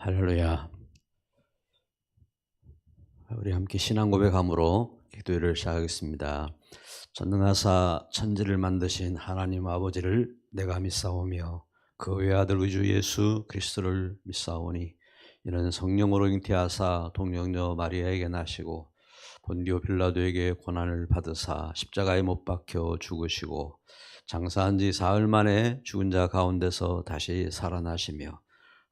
할렐루야. 우리 함께 신앙 고백함으로 기도를 시작하겠습니다. 전능하사 천지를 만드신 하나님 아버지를 내가 믿사오며 그 외아들 우주 예수 그리스도를 믿사오니 이는 성령으로 잉태하사 동정녀 마리아에게 나시고 본디오 빌라도에게 고난을 받으사 십자가에 못 박혀 죽으시고 장사한 지 사흘 만에 죽은 자 가운데서 다시 살아나시며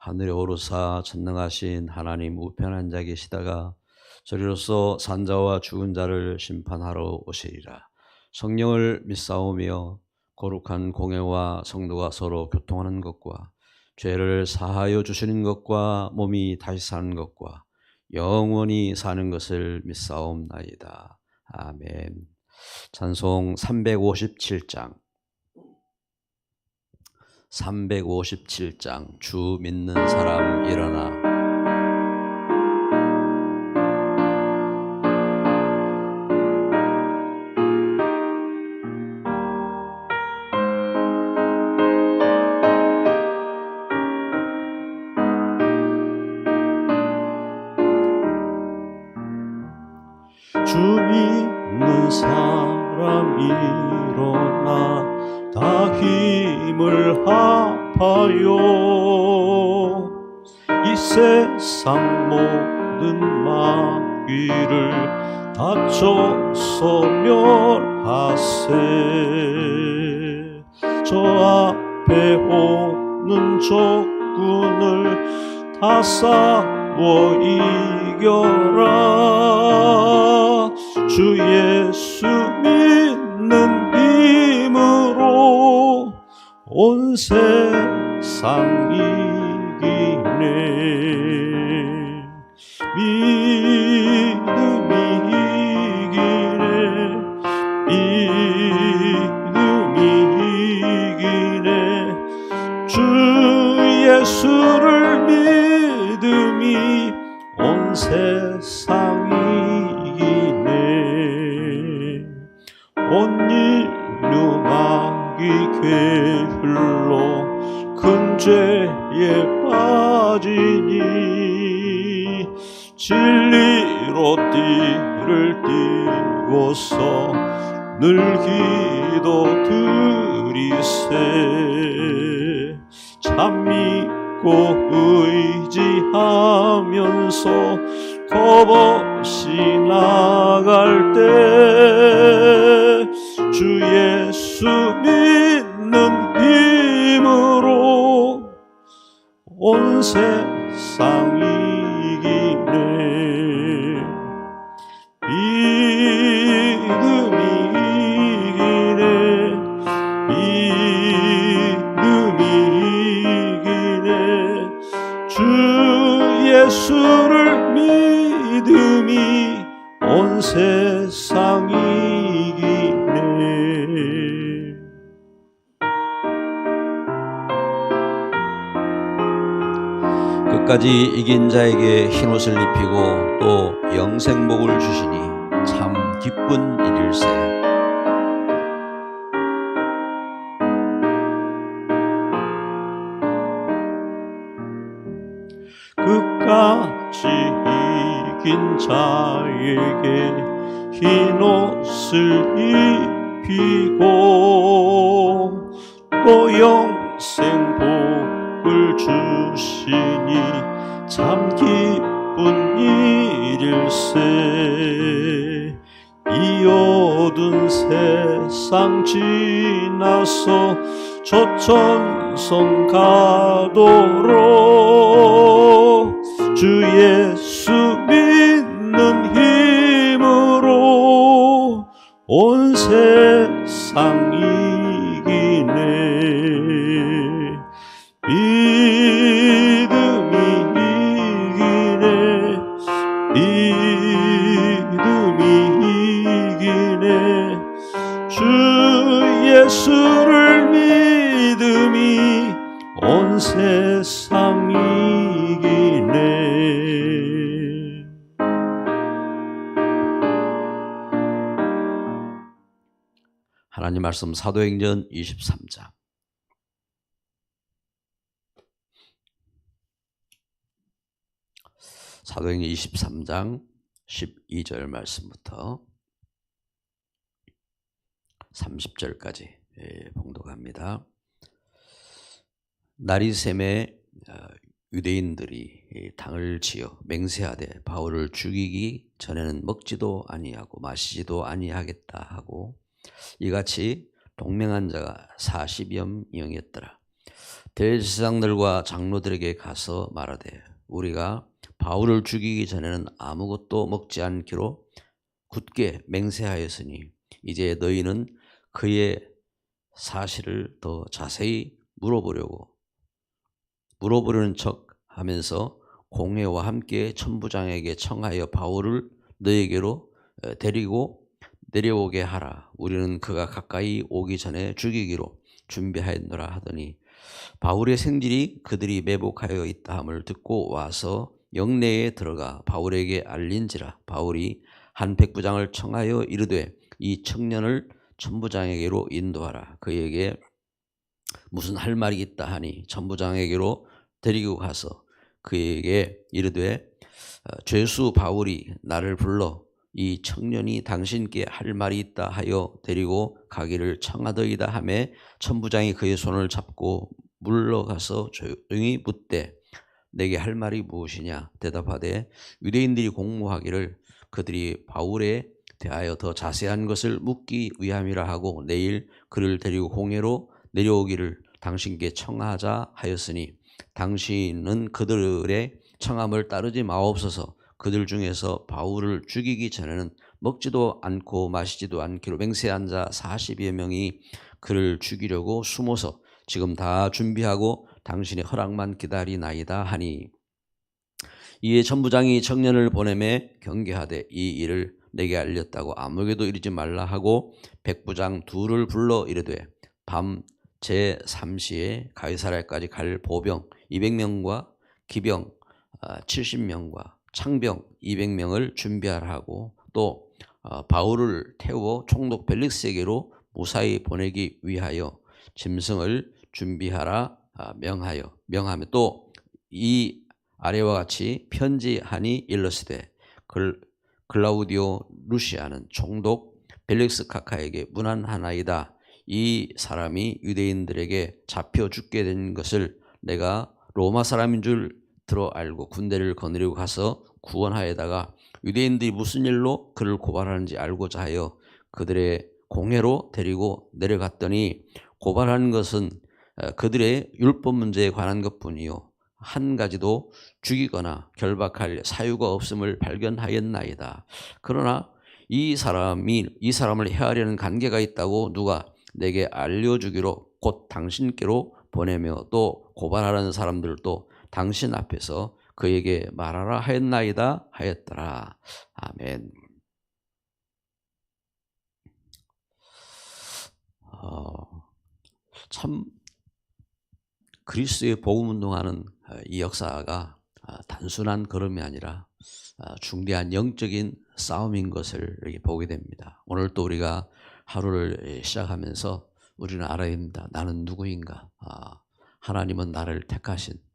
하늘에 오르사 전능하신 하나님 우편한 자 계시다가 저리로서 산자와 죽은 자를 심판하러 오시리라. 성령을 믿사오며 거룩한 공예와 성도가 서로 교통하는 것과 죄를 사하여 주시는 것과 몸이 다시 사는 것과 영원히 사는 것을 믿사옵나이다. 아멘. 찬송 357장 357장 주 믿는 사람 일어나 합하여 이 세상 모든 마귀를 다쳐서 멸하세. 저 앞에 오는 적군을 다 싸워 이겨라. 주 예수 믿는 힘으로 온 세상 이기네 죄에 빠지니 진리로 띠를 띠고서 늘 기도 드리세. 참 믿고 의지하면서 겁 없이 나갈 때 주 예수 믿는 힘으로 온 세상 이기네 믿음이 이기네 믿음이 이기네 주 예수를 믿음이 온세 끝까지 이긴 자에게 흰 옷을 입히고 또 영생복을 주시니 참 기쁜 일일세. 끝까지 이긴 자에게 흰 옷을 입히고 또 영생 복 을 주시니 참 기쁜 일일세. 이 어두운 세상 지나서 저천성 가도록 주 예수 말씀 사도행전 23장 사도행전 23장 12절 말씀부터 30절까지 예, 봉독합니다. 날이 샘에 어, 유대인들이 이 당을 지어 맹세하되 바울을 죽이기 전에는 먹지도 아니하고 마시지도 아니하겠다 하고 이같이 동맹한 자가 40여 명이었더라. 대제사장들과 장로들에게 가서 말하되 우리가 바울을 죽이기 전에는 아무것도 먹지 않기로 굳게 맹세하였으니 이제 너희는 그의 사실을 더 자세히 물어보려고 물어보려는 척 하면서 공회와 함께 천부장에게 청하여 바울을 너에게로 어, 데리고 내려오게 하라. 우리는 그가 가까이 오기 전에 죽이기로 준비하였노라 하더니 바울의 생질이 그들이 매복하여 있다 함을 듣고 와서 영내에 들어가 바울에게 알린지라 바울이 한 백부장을 청하여 이르되 이 청년을 천부장에게로 인도하라 그에게 무슨 할 말이 있다 하니 천부장에게로 데리고 가서 그에게 이르되 어, 죄수 바울이 나를 불러 이 청년이 당신께 할 말이 있다 하여 데리고 가기를 청하더이다 하매 천부장이 그의 손을 잡고 물러가서 조용히 묻되 내게 할 말이 무엇이냐? 대답하되 유대인들이 공모하기를 그들이 바울에 대하여 더 자세한 것을 묻기 위함이라 하고 내일 그를 데리고 공회로 내려오기를 당신께 청하자 하였으니 당신은 그들의 청함을 따르지 마옵소서 그들 중에서 바울을 죽이기 전에는 먹지도 않고 마시지도 않기로 맹세한 자 40여 명이 그를 죽이려고 숨어서 지금 다 준비하고 당신의 허락만 기다리나이다 하니 이에 천부장이 청년을 보내매 경계하되 이 일을 내게 알렸다고 아무에게도 이르지 말라 하고 백부장 둘을 불러 이르되 밤 제 3시에 가이사랴까지 갈 보병 200명과 기병 70명과 창병 200명을 준비하라 하고 또 어, 바울을 태워 총독 벨릭스에게로 무사히 보내기 위하여 짐승을 준비하라 아, 명하여 명하며 또 이 아래와 같이 편지하니 일러스되 글, 글라우디오 루시아는 총독 벨릭스 카카에게 문안하나이다. 이 사람이 유대인들에게 잡혀 죽게 된 것을 내가 로마 사람인 줄 들어 알고 군대를 거느리고 가서 구원하여다가 유대인들이 무슨 일로 그를 고발하는지 알고자 하여 그들의 공회로 데리고 내려갔더니 고발하는 것은 어, 그들의 율법 문제에 관한 것뿐이요 한 가지도 죽이거나 결박할 사유가 없음을 발견하였나이다. 그러나 이 사람이 이 사람을 해하려는 관계가 있다고 누가 내게 알려주기로 곧 당신께로 보내며 또 고발하는 사람들도 당신 앞에서 그에게 말하라 하였나이다 하였더라. 아멘. 어, 참 그리스도의 복음 운동하는 어, 이 역사가 아, 단순한 걸음이 아니라 아, 중대한 영적인 싸움인 것을 이렇게 보게 됩니다. 오늘 또 우리가 하루를 시작하면서 우리는 알아야 됩니다. 나는 누구인가? 아, 하나님은 나를 택하신 어,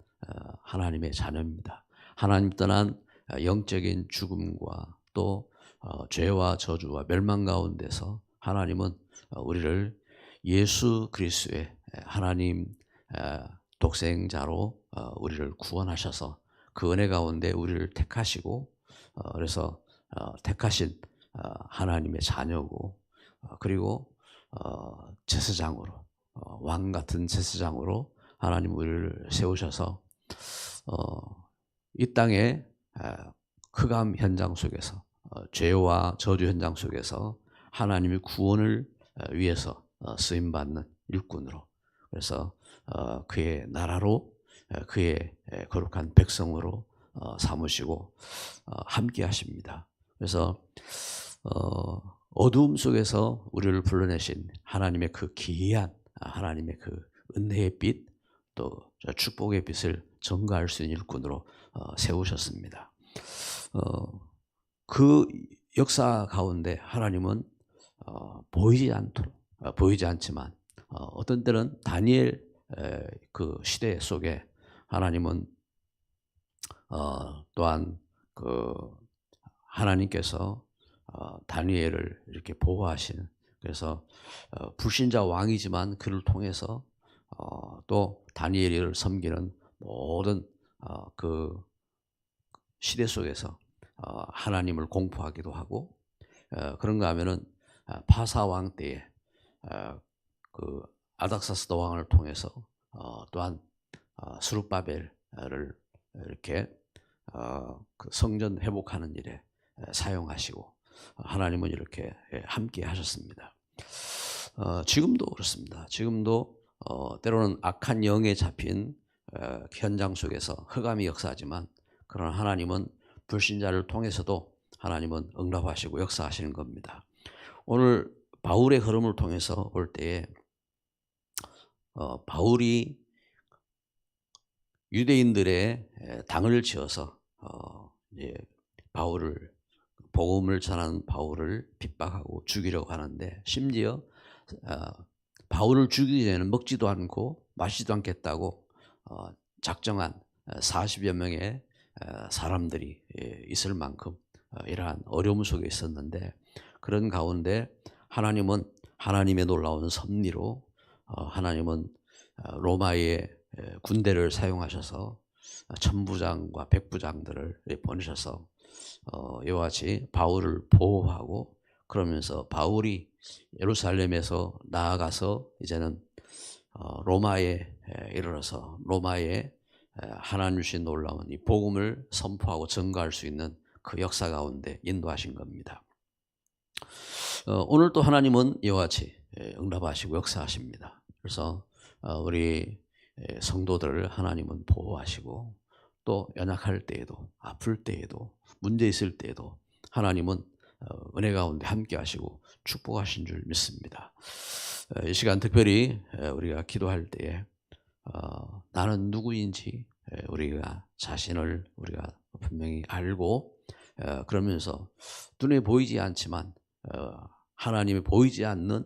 하나님의 자녀입니다. 하나님 떠난 어, 영적인 죽음과 또 어, 죄와 저주와 멸망 가운데서 하나님은 우리를 예수 그리스도의 하나님 독생자로 우리를 구원하셔서 그 은혜 가운데 우리를 택하시고 그래서 택하신 하나님의 자녀고 그리고 제사장으로 왕 같은 제사장으로 하나님 우리를 세우셔서 이 땅의 흑암 현장 속에서 죄와 저주 현장 속에서 하나님의 구원을 위해서 쓰임 받는 일꾼으로 그래서 그의 나라로 그의 거룩한 백성으로 삼으시고 함께 하십니다. 그래서 어두움 속에서 우리를 불러내신 하나님의 그 기이한 하나님의 그 은혜의 빛, 또 축복의 빛을 전가할 수 있는 일꾼으로 세우셨습니다. 그 역사 가운데 하나님은 보이지 않도록 보이지 않지만 어떤 때는 다니엘 그 시대 속에 하나님은 또한 그 하나님께서 어, 다니엘을 이렇게 보호하시는 그래서 어, 불신자 왕이지만 그를 통해서 어, 또 다니엘을 섬기는 모든 어, 그 시대 속에서 어, 하나님을 공포하기도 하고 어, 그런가 하면은 아, 파사 왕 때에 어, 그 아닥사스다 왕을 통해서 어, 또한 어, 스룹바벨을 이렇게 어, 그 성전 회복하는 일에 에, 사용하시고 하나님은 이렇게 예, 함께 하셨습니다. 어, 지금도 그렇습니다. 지금도 어, 때로는 악한 영에 잡힌 어, 현장 속에서 흑암이 역사하지만 그러나 하나님은 불신자를 통해서도 하나님은 응답하시고 역사하시는 겁니다. 오늘 바울의 흐름을 통해서 볼 때에 어, 바울이 유대인들의 에, 당을 지어서 어, 이제 바울을 복음을 전하는 바울을 핍박하고 죽이려고 하는데 심지어 어, 바울을 죽이기 전에는 먹지도 않고 마시지도 않겠다고 어, 작정한 40여 명의 어, 사람들이 예, 있을 만큼 어, 이러한 어려움 속에 있었는데 그런 가운데 하나님은 하나님의 놀라운 섭리로 어, 하나님은 어, 로마의 에, 군대를 사용하셔서 어, 천부장과 백부장들을 보내셔서 어, 이와 같이 바울을 보호하고 그러면서 바울이 예루살렘에서 나아가서 이제는 어, 로마에 에, 이르러서 로마에 에, 하나님 주신 놀라운 이 복음을 선포하고 증거할 수 있는 그 역사 가운데 인도하신 겁니다. 어, 오늘 또 하나님은 이와 같이 에, 응답하시고 역사하십니다. 그래서 어, 우리 에, 성도들을 하나님은 보호하시고 또 연약할 때에도 아플 때에도 문제 있을 때에도 하나님은 어, 은혜 가운데 함께 하시고 축복하신 줄 믿습니다. 어, 이 시간 특별히 에, 우리가 기도할 때에 어, 나는 누구인지 에, 우리가 자신을 우리가 분명히 알고 어, 그러면서 눈에 보이지 않지만 어, 하나님이 보이지 않는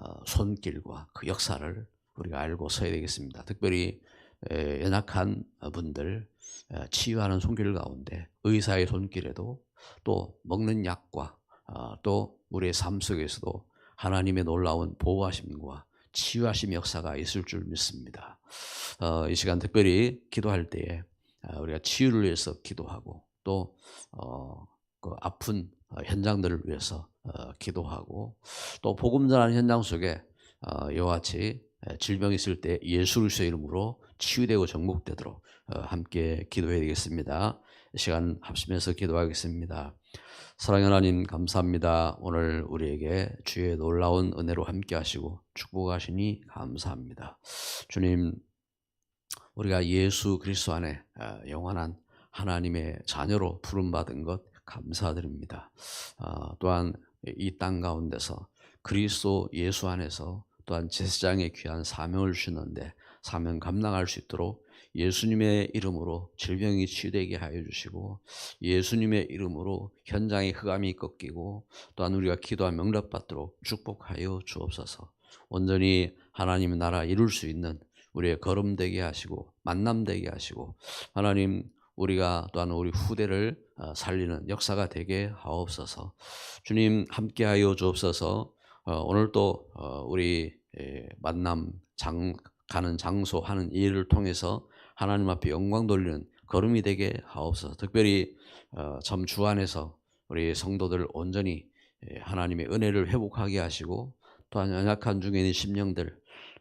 어, 손길과 그 역사를 우리가 알고 서야 되겠습니다. 특별히 에, 연약한 분들 에, 치유하는 손길 가운데 의사의 손길에도 또 먹는 약과 어, 또 우리의 삶 속에서도 하나님의 놀라운 보호하심과 치유하심 역사가 있을 줄 믿습니다. 어, 이 시간 특별히 기도할 때에 어, 우리가 치유를 위해서 기도하고 또 어, 그 아픈 어, 현장들을 위해서 어, 기도하고 또 복음 전하는 현장 속에 어, 이와 같이 에, 질병 있을 때 예수 그리스도의 이름으로 치유되고 정복되도록 어, 함께 기도해야 되겠습니다. 이 시간 합심해서 기도하겠습니다. 사랑의 하나님 감사합니다. 오늘 우리에게 주의 놀라운 은혜로 함께 하시고 축복하시니 감사합니다. 주님 우리가 예수 그리스도 안에 어, 영원한 하나님의 자녀로 부름받은 것 감사드립니다. 어, 또한 이 땅 가운데서 그리스도 예수 안에서 또한 제사장의 귀한 사명을 주시는데 사명 감당할 수 있도록 예수님의 이름으로 질병이 치유되게 하여 주시고 예수님의 이름으로 현장의 흑암이 꺾이고 또한 우리가 기도와 명답받도록 축복하여 주옵소서. 온전히 하나님의 나라 이룰 수 있는 우리의 걸음 되게 하시고 만남 되게 하시고 하나님 우리가 또한 우리 후대를 어, 살리는 역사가 되게 하옵소서. 주님 함께하여 주옵소서. 어, 오늘 또 어, 우리 에, 만남 장 가는 장소 하는 일을 통해서 하나님 앞에 영광 돌리는 걸음이 되게 하옵소서. 특별히 어, 참 주 안에서 우리 성도들 온전히 에, 하나님의 은혜를 회복하게 하시고 또한 연약한 중에 있는 심령들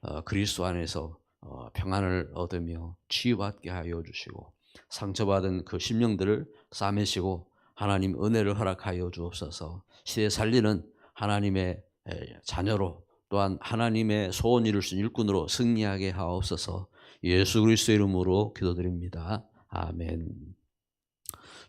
어, 그리스도 안에서 어, 평안을 얻으며 치유받게 하여 주시고 상처받은 그 심령들을 싸매시고 하나님 은혜를 허락하여 주옵소서. 시대 살리는 하나님의 에, 자녀로 또한 하나님의 소원 이룰 수 있는 일꾼으로 승리하게 하옵소서. 예수 그리스도 이름으로 기도드립니다. 아멘.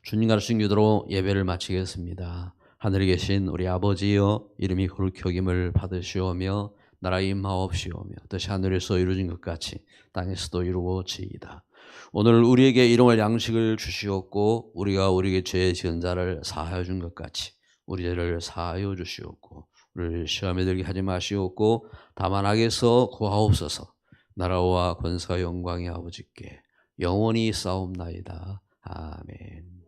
주님 가르친 기도로 예배를 마치겠습니다. 하늘에 계신 우리 아버지여 이름이 거룩히 여김을 받으시오며 나라 임하옵시오며 뜻이 하늘에서 이루어진 것 같이 땅에서도 이루어지이다. 오늘 우리에게 일용할 양식을 주시옵고 우리가 우리에게 죄 지은 자를 사하여 준 것 같이 우리 죄를 사하여 주시옵고 우리를 시험에 들게 하지 마시옵고 다만 악에서 구하옵소서 나라와 권세와 영광이 아버지께 영원히 싸움나이다. 아멘.